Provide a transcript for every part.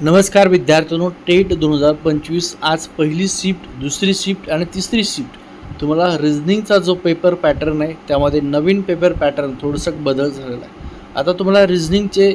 नमस्कार विद्यार्थ्यांनो टेट दोन हजार पंचवीस आज पहिली शिफ्ट दुसरी शिफ्ट आणि तिसरी शिफ्ट. तुम्हाला रिझनिंगचा जो पेपर पॅटर्न आहे त्यामध्ये नवीन पेपर पॅटर्न थोडंसं बदल झालेला आहे. आता तुम्हाला रिझनिंगचे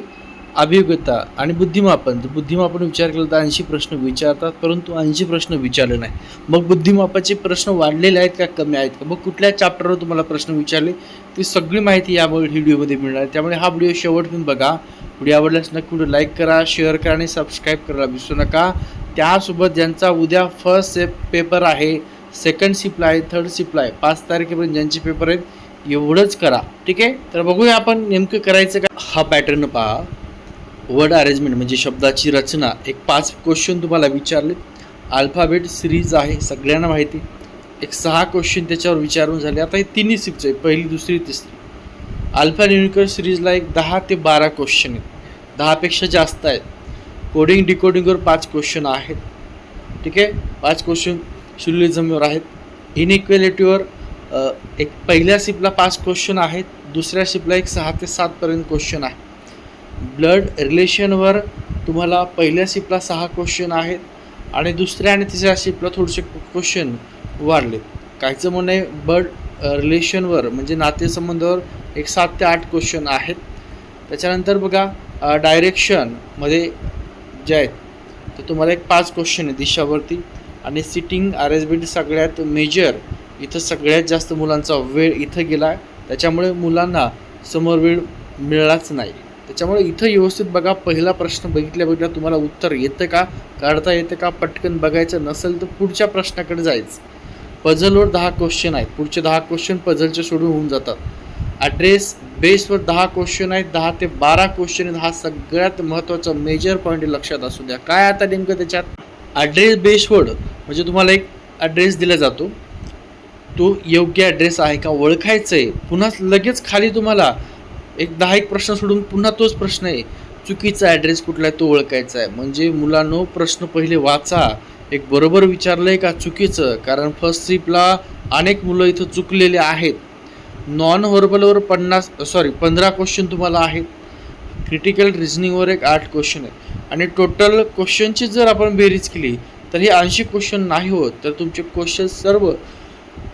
अभियोग्यता आणि बुद्धिमापन. तर बुद्धिमापन विचार केला तर ऐंशी प्रश्न विचारतात परंतु ऐंशी प्रश्न विचारले नाही मग बुद्धिमापाचे प्रश्न वाढलेले आहेत का कमी आहेत का? मग कुठल्या चॅप्टरवर तुम्हाला प्रश्न विचारले? ती सगळी माहिती या व्हिडिओमध्ये मिळणार आहे. त्यामुळे हा व्हिडिओ शेवटपर्यंत बघा. व्हिडिओ आवडल्यास नक्की व्हिडिओ लाईक करा शेअर करा आणि सबस्क्राईब करायला विसरू नका. त्यासोबत ज्यांचा उद्या फर्स्ट से पेपर आहे सेकंड शिपला आहे थर्ड शिपला आहे पाच तारखेपर्यंत ज्यांचे पेपर आहेत एवढंच करा. ठीक आहे? तर बघूया आपण नेमकं करायचं का? हा पॅटर्न पहा. वर्ड अरेंजमेंट म्हणजे शब्दाची रचना. एक पाच क्वेश्चन तुम्हाला विचारले अल्फाबेट सिरीज आहे सगळ्यांना माहिती. एक सहा क्वेश्चन त्याच्यावर विचारून झाले. आता हे तिन्ही शिफ्टचे आहे पहिली दुसरी तिसरी. अल्फा न्यूनिकर सिरीजला एक दहा ते बारा क्वेश्चन आहेत. दहापेक्षा जास्त आहेत. कोडिंग डिकोडिंगवर पाच क्वेश्चन आहेत. ठीक आहे? पाच क्वेश्चन शुलिझमवर आहेत. इनइक्वेलिटीवर एक पहिल्या शिपला पाच क्वेश्चन आहेत. दुसऱ्या शिपला एक सहा ते सातपर्यंत क्वेश्चन आहे. ब्लड रिलेशनवर तुम्हाला पहिल्या शिपला सहा क्वेश्चन आहेत आणि दुसऱ्या आणि तिसऱ्या शिपला थोडेसे क्वेश्चन वाढले. काहीचं म्हणे ब्लड रिलेशनवर म्हणजे नातेसंबंधावर एक सात ते आठ क्वेश्चन आहेत. त्याच्यानंतर बघा डायरेक्शनमध्ये जे आहेत तर तुम्हाला एक पाच क्वेश्चन आहे दिशावरती. आणि सिटिंग अरेंजमेंट सगळ्यात मेजर इथं सगळ्यात जास्त मुलांचा वेळ इथं गेला आहे त्याच्यामुळे मुलांना समोर वेळ मिळालाच नाही. त्याच्यामुळे इथं व्यवस्थित बघा पहिला प्रश्न बघितल्या बघितल्या तुम्हाला उत्तर येतं का काढता येतं का पटकन बघायचं नसेल तर पुढच्या प्रश्नाकडे जायचं. पझलवर दहा क्वेश्चन आहेत. पुढचे दहा क्वेश्चन पझलचे सोडून होऊन जातात. ॲड्रेस बेसवर दहा क्वेश्चन आहेत. दहा ते बारा क्वेश्चन आहेत. हा सगळ्यात महत्त्वाचा मेजर पॉईंट लक्षात असू द्या. काय आता नेमकं त्याच्यात? ॲड्रेस बेसवर म्हणजे तुम्हाला एक ॲड्रेस दिला जातो. तो योग्य ॲड्रेस आहे का ओळखायचं आहे पुन्हा लगेच खाली तुम्हाला एक दहा एक प्रश्न सोडून पुन्हा तोच प्रश्न आहे. चुकीचा ॲड्रेस कुठला आहे तो ओळखायचा आहे. म्हणजे मुलांनो प्रश्न पहिले वाचा. एक बरोबर विचारलं आहे का चुकीचं? कारण फर्स्ट ट्रिपला अनेक मुलं इथं चुकलेले आहेत. नॉन व्हर्बलवर पन्नास सॉरी पंधरा क्वेश्चन तुम्हाला आहेत. क्रिटिकल रिझनिंगवर एक आठ क्वेश्चन आहे आणि टोटल क्वेश्चनची जर आपण बेरीज केली तर हे ऐंशी क्वेश्चन नाही होत. तर तुमचे क्वेश्चन सर्व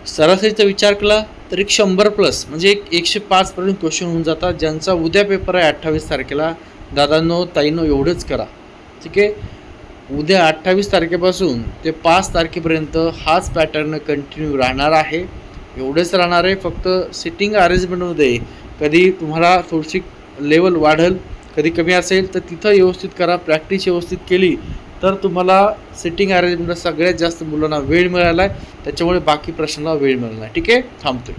सरासरीचा विचार केला. तर एक शंभर प्लस म्हणजे एक एकशे पाचपर्यंत क्वेश्चन होऊन जातात ज्यांचा उद्या पेपर आहे अठ्ठावीस तारखेला दादांनो ताईनो एवढंच करा. ठीक आहे? उद्या अठ्ठावीस तारखेपासून ते पाच तारखेपर्यंत हाच पॅटर्न कंटिन्यू राहणार आहे. एवढंच राहणार आहे फक्त सिटिंग अरेंजमेंटमध्ये कधी तुम्हाला थोडीशी लेवल वाढेल कधी कमी असेल तर तिथं व्यवस्थित करा प्रॅक्टिस व्यवस्थित केली तर तुम्हाला सिटिंग अरेंजमेंटला सगळ्यात जास्त मुलांना वेळ मिळाला आहे त्याच्यामुळे बाकी प्रश्नाला वेळ मिळाला आहे ठीक आहे? थांबतोय.